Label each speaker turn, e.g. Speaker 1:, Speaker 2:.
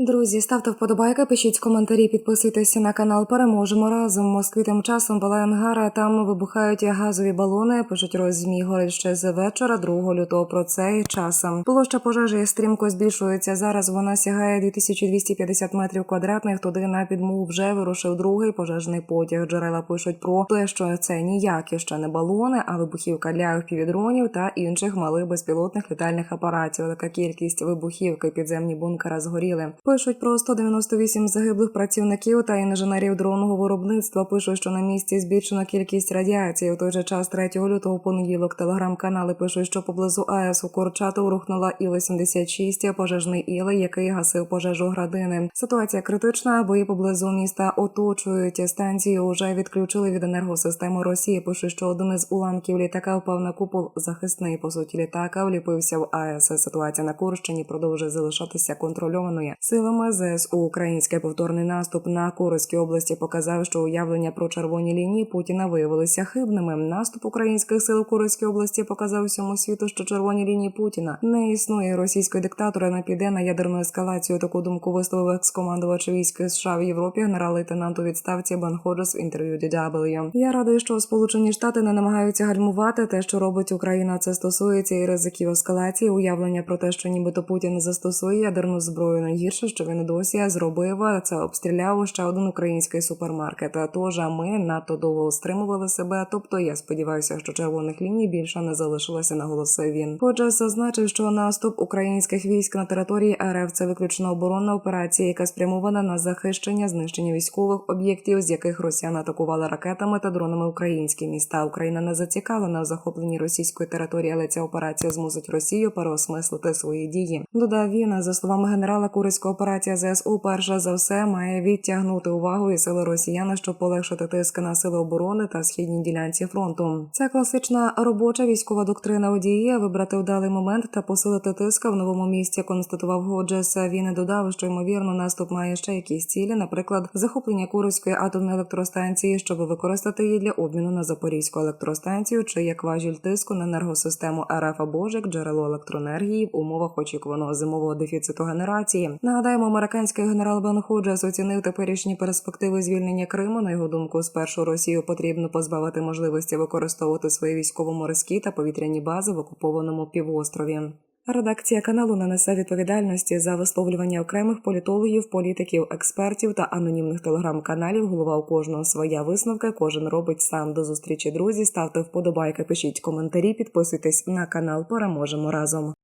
Speaker 1: Друзі, ставте вподобайки, пишіть коментарі, підписуйтеся на канал. Переможемо разом. Москві тим часом палає ангара. Там вибухають газові балони. Пишуть розмі горить ще з вечора, 2 лютого. Про це і часом. Площа пожежі стрімко збільшується. Зараз вона сягає 2250 метрів квадратних. Туди на підмогу вже вирушив другий пожежний потяг. Джерела пишуть про те, що це ніякі ще не балони, а вибухівка для впівдронів та інших малих безпілотних літальних апаратів. Така кількість вибухівки підземні бункера згоріли. Пишуть про 198 загиблих працівників та інженерів дронного виробництва. Пишуть, що на місці збільшено кількість радіації. У той же час 3 лютого понеділок телеграм-канали пишуть, що поблизу АЕС у Корчату рухнула Іл-76, пожежний іл, який гасив пожежу градини. Ситуація критична, бої поблизу міста оточують. Станцію вже відключили від енергосистеми Росії. Пишуть, що один із уламків літака впав на купол захисний. По суті, літака вліпився в АЕС. Ситуація на Курщині продовжує залишатися контрольованою. Силами ЗСУ український повторний наступ на Курській області показав, що уявлення про червоні лінії Путіна виявилися хибними. Наступ українських сил у Курській області показав всьому світу, що червоні лінії Путіна не існує. Російської диктатора не піде на ядерну ескалацію. Таку думку висловив екс-командувач військ США в Європі, генерал-лейтенант у відставці Бен Ходжес в інтерв'ю DW. Я радий, що Сполучені Штати не намагаються гальмувати те, що робить Україна. Це стосується і ризиків ескалації. Уявлення про те, що нібито Путін застосує ядерну зброю найгірше, що він досі зробив, це обстріляв ще один український супермаркет. Тож ми надто довго стримували себе. Тобто я сподіваюся, що червоних ліній більше не залишилося, наголосив він. Ходжес зазначив, що наступ українських військ на території РФ це виключно оборонна операція, яка спрямована на захищення знищення військових об'єктів, з яких росіяни атакували ракетами та дронами українські міста. Україна не зацікавлена в захопленні російської території, але ця операція змусить Росію переосмислити свої дії. Додав він за словами генерала Курицького операція ЗСУ перша за все має відтягнути увагу і сили росіян, щоб полегшити тиск на сили оборони та східній ділянці фронту. Це класична робоча військова доктрина водії вибрати вдалий момент та посилити тиск в новому місці. Констатував Годжес. Він додав, що ймовірно наступ має ще якісь цілі, наприклад, захоплення Курської атомної електростанції, щоб використати її для обміну на Запорізьку електростанцію, чи як важіль тиску на енергосистему РФ або ж як джерело електроенергії в умовах очікуваного зимового дефіциту генерації. Нагадаємо, американський генерал Бен Ходжес оцінив теперішні перспективи звільнення Криму. На його думку, спершу Росію потрібно позбавити можливості використовувати свої військово-морські та повітряні бази в окупованому півострові. Редакція каналу не несе відповідальності за висловлювання окремих політологів, політиків, експертів та анонімних телеграм-каналів. Голова у кожного своя висновка. Кожен робить сам до зустрічі. Друзі, ставте вподобайки, пишіть коментарі, підписуйтесь на канал. Переможемо разом.